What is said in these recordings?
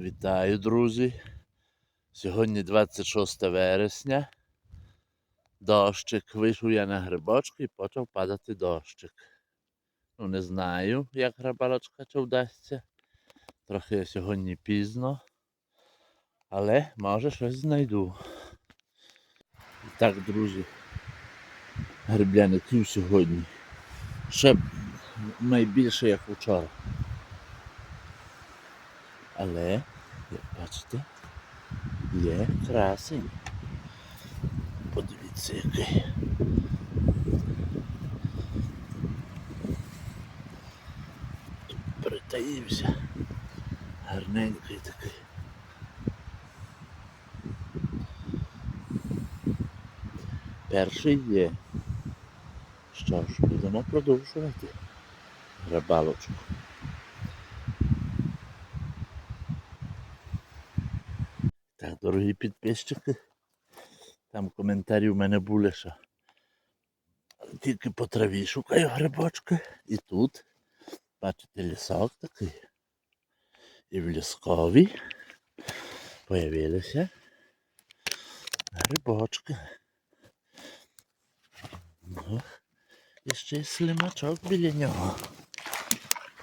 Вітаю, друзі. Сьогодні 26 вересня. Дощик. Вийшов я на грибочки і почав падати дощик. Ну, не знаю, як грибалочка чи вдасться. Трохи сьогодні пізно. Але може щось знайду. І так, друзі. Грибляників сьогодні. Ще найбільше, як вчора. Але, як бачите, є красень. Подивіться який. Тут притаївся. Гарненький такий. Перший є. Що ж, будемо продовжувати рибалочку. Так, дорогі підписчики. Там коментарі в мене були, що тільки по траві шукаю грибочки. І тут, бачите, лісок такий. І в ліскові появилися грибочки. Ну, і ще й слимачок біля нього.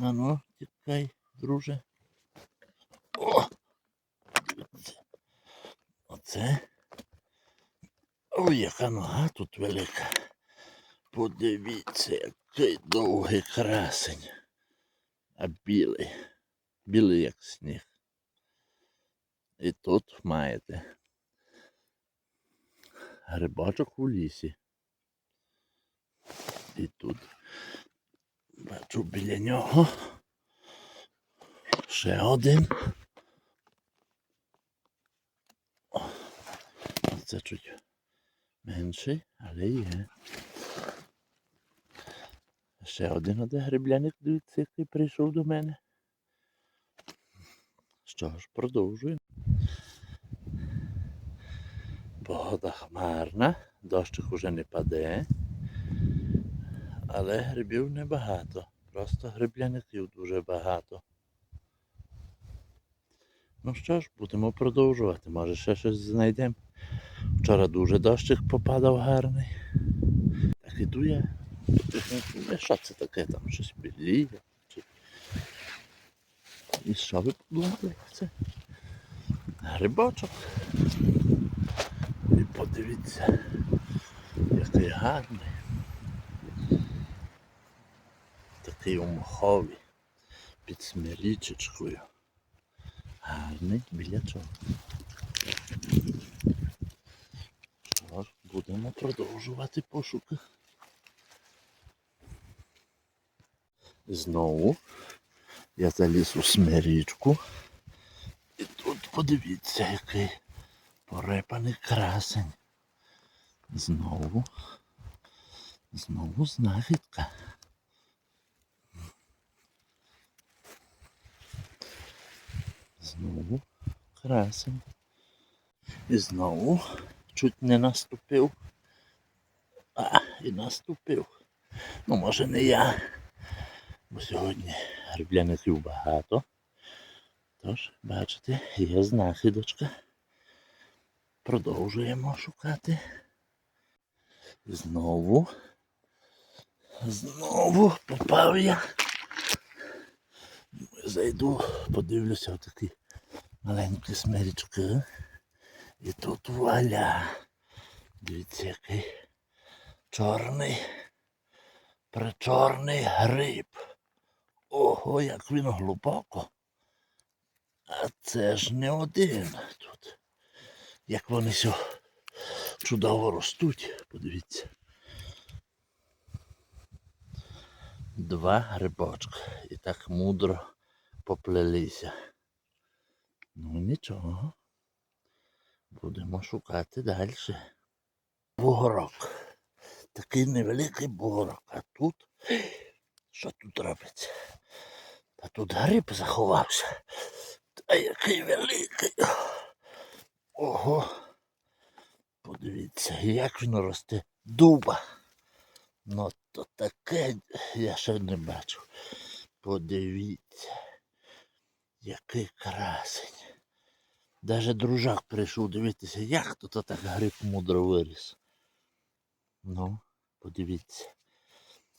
А ну, тікай, друже. О! Дивіться. Оце. Ой, яка нога тут велика. Подивіться, який довгий красень. А білий. Білий як сніг. І тут маєте грибочок у лісі. І тут бачу біля нього ще один. Це чуть менший, але є. Ще один один грибляник, дивіться, який прийшов до мене. Що ж, продовжуємо. Погода хмарна, дощик уже не паде, але грибів небагато. Просто грибляників дуже багато. Ну що ж, будемо продовжувати. Може ще щось знайдемо. Вчора дуже дощик попадав гарний. Так іду я. Що це таке там? Щось біліє? Чи... І що ви подумали? Це грибочок. І подивіться, який гарний. Такий умховий. Під смирічечкою. Гарний білячок. Що ж, будемо продовжувати пошуки. Знову я заліз у смирічку. І тут подивіться, який порепаний красень. Знову. Знову знахідка. Знову красень. І знову чуть не наступив. А, і наступив. Ну, може не я. Бо сьогодні грибляників багато. Тож, бачите, є знахідочка. Продовжуємо шукати. Знову. Знову попав я. Зайду, подивлюся в такі маленькі смирічки. І тут вуаля. Дивіться, який чорний, причорний гриб. Ого, як він глибоко. А це ж не один тут. Як вони все чудово ростуть, подивіться. Два грибочки. І так мудро поплелися. Ну нічого. Будемо шукати далі. Бугорок. Такий невеликий бугорок. А тут що тут робиться? Та тут гриб заховався. Та який великий. Ого. Подивіться, як він росте. Дуба. Ну то таке я ще не бачив. Подивіться, який красень. Даже дружак прийшов дивитися, як тут так гриб мудро виріс. Ну, подивіться.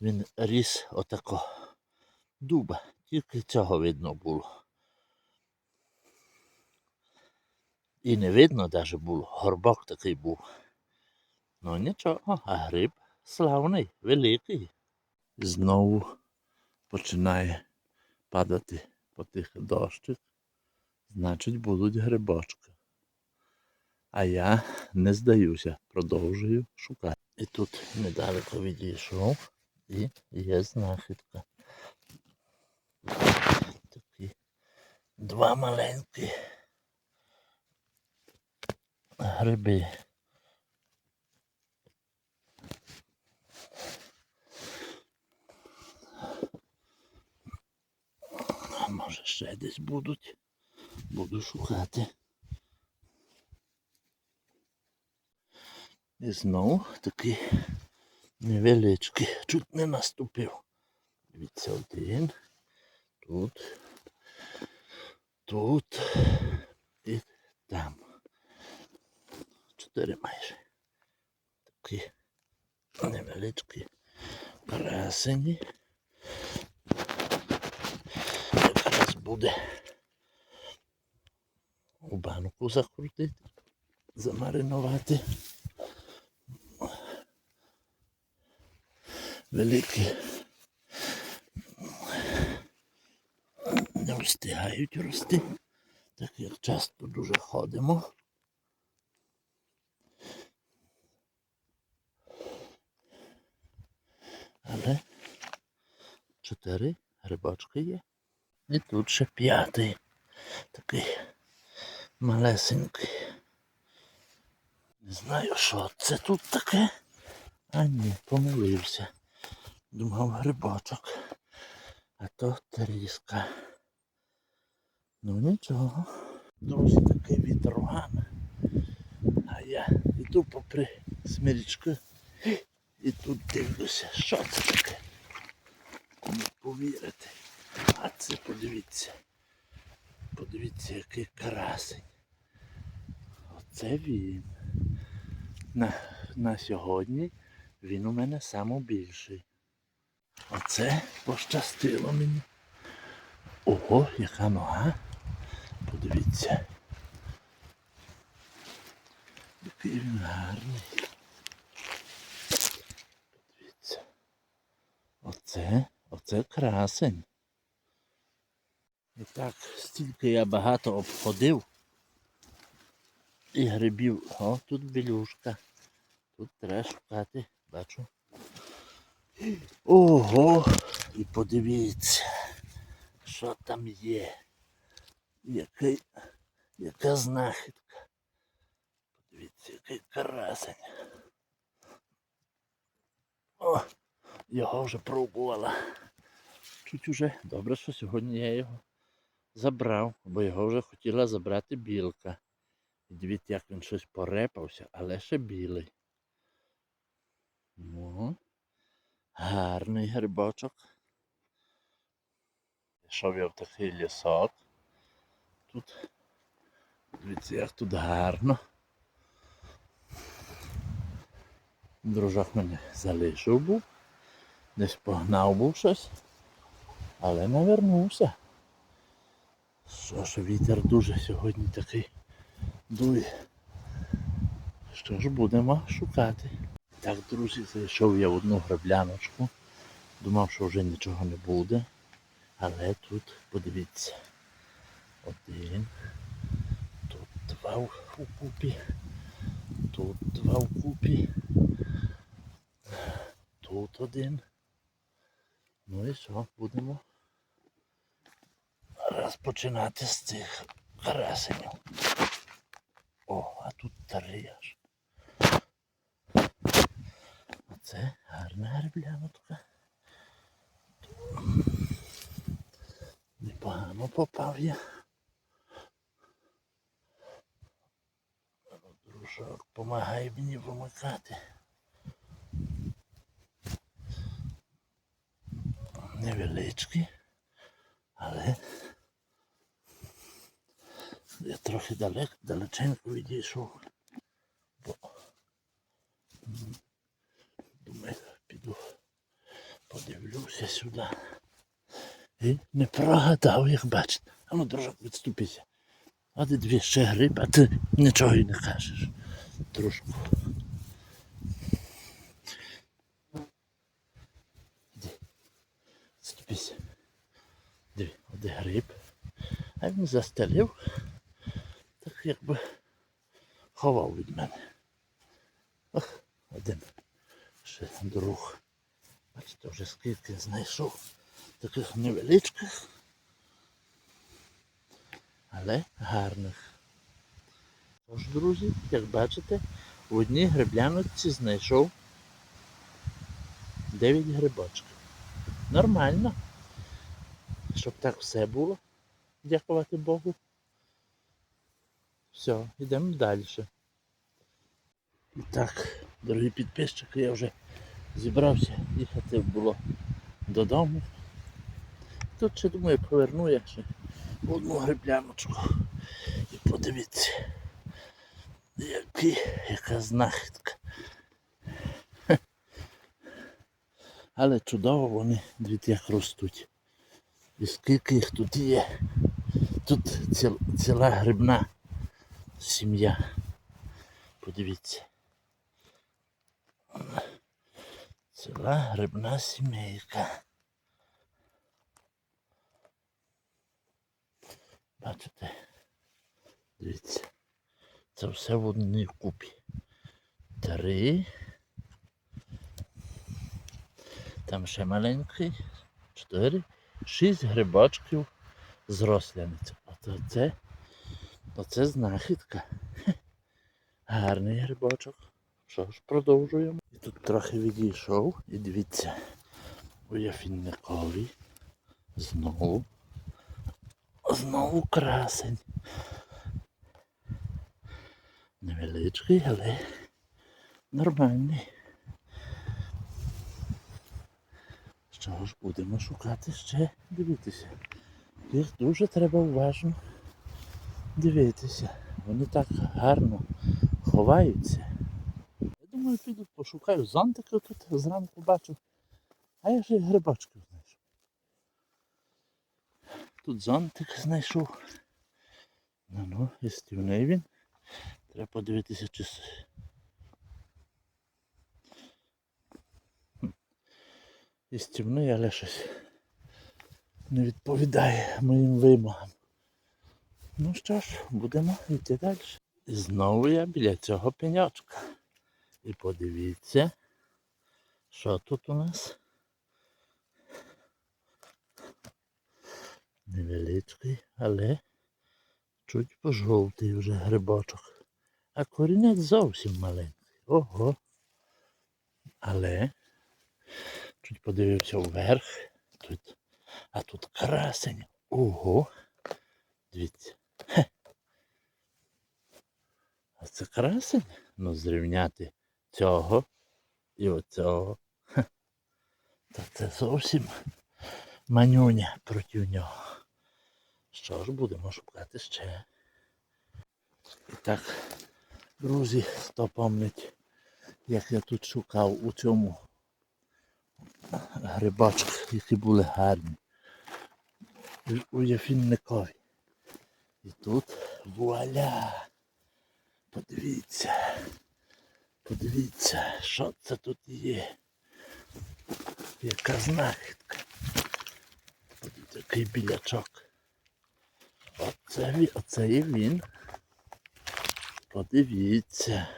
Він ріс отако. Дуба. Тільки цього видно було. І не видно навіть було. Горбок такий був. Ну нічого, а гриб славний, великий. Знову починає падати по тих дощик. Значить, будуть грибочки. А я не здаюся, продовжую шукати. І тут недалеко відійшов і є знахідка. Такі два маленькі гриби. Може ще десь будуть. Буду шукати. І знову такий невеличкий. Чуть не наступив. Дивіться, один. Тут. Тут. І там. Чотири майже. Такі невеличкі красені. Якраз буде у банку закрутити, замаринувати. Великі не встигають рости, так як часто дуже ходимо. Але чотири грибочки є. І тут ще п'ятий такий малесенький. Не знаю, що це тут таке. А ні, помилився. Думав грибочок. А то тріска. Ну нічого. Друзі, такий вітроган. А я йду попри смирічку і тут дивлюся, що це таке. Не повірите. А це подивіться. Подивіться, який красень. Оце він. На, на сьогодні він у мене найбільший. Оце пощастило мені. Ого, яка нога. Подивіться. Який він гарний. Подивіться. Оце, оце красень. І так, стільки я багато обходив. І грибів. О, тут білюшка. Тут треба шукати, бачу. Ого! І подивіться, що там є. Який, яка знахідка. Подивіться, який красень. О, його вже пробувала. Чуть уже добре, що сьогодні я його забрав, бо його вже хотіла забрати білка. Дивіться, як він щось порепався, але ще білий. Ну, гарний грибочок. Пішов я в такий лісок. Тут, дивіться, як тут гарно. Дружок мене залишив був, десь погнав був щось, але не вернувся. Що ж, вітер дуже сьогодні такий дує. Що ж будемо шукати. Так, друзі, зайшов я в одну грабляночку. Думав, що вже нічого не буде. Але тут, подивіться, один, тут два в купі, тут два в купі, тут один. Ну і що, будемо розпочинати з цих красенів. О, а тут три аж. Оце гарна гребляночка. Непогано попав я. Дружок, помагай мені вимикати. Невеличкий, але Я трохи далеко, далеченько відійшов. Бо думаю, піду подивлюся сюди. І не прогадав, як бачите. А ну, дружок, відступися. А ти дві ще гриб, а ти нічого й не кажеш. Іди. Відступися. Диви, один гриб. А він застелив, якби ховав від мене. Ох, один ще друг. Бачите, вже скільки знайшов таких невеличких, але гарних. Тож, друзі, як бачите, в одній грибляночці знайшов 9 грибочків. Нормально. Щоб так все було. Дякувати Богу. Все, йдемо далі. І так, дорогі підписчики, я вже зібрався, їхати було додому. Тут ще думаю, поверну я ще одну грибляночку. І подивіться, які, яка знахідка. Але чудово вони дивіться, як ростуть. І скільки їх тут є. Тут ціл, ціла грибна сім'я. Подивіться. Ціла грибна сімейка. Бачите? Дивіться. Це все в одній купі. Три. Там ще маленький. Чотири. Шість грибочків з рослянців. Оце це, оце знахідка. Гарний грибочок. Що ж, продовжуємо. І тут трохи відійшов. І дивіться, у Яфінникові знову. Знову красень. Невеличкий, але нормальний. Що ж, будемо шукати ще, дивитися. Їх дуже треба уважно дивитися. Вони так гарно ховаються. Я думаю, піду пошукаю зонтики тут зранку бачу. А я ж і грибочків знайшов. Тут зонтик знайшов. Ну ну, істівний він. Треба подивитися, чи істівний, але щось не відповідає моїм вимогам. Ну що ж, будемо йти далі. І знову я біля цього пеньочка. І подивіться, що тут у нас. Невеличкий, але чуть пожовтий вже грибочок. А корінець зовсім маленький. Ого. Але чуть подивився вверх. Тут, а тут красень. Ого. Дивіться. Хе. А це красень? Ну зрівняти цього і оцього. Та це зовсім манюня проти нього. Що ж, будемо шукати ще. І так, друзі, хто пам'ятає, як я тут шукав у цьому грибочках, які були гарні. У Єфінникові. І тут вуаля! Подивіться. Подивіться, що це тут є. Яка знахідка. Такий білячок. Оце, оце і він. Подивіться.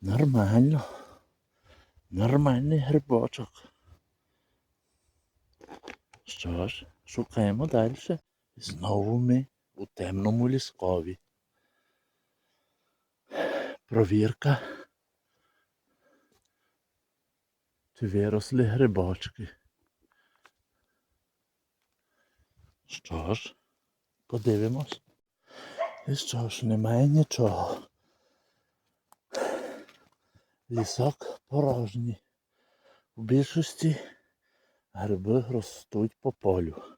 Нормально. Нормальний грибочок. Що ж, шукаємо далі. І знову ми у темному ліскові. Провірка. Чи виросли грибочки. Що ж, подивимось. І що ж, немає нічого. Лісок порожній. У більшості гриби ростуть по полю.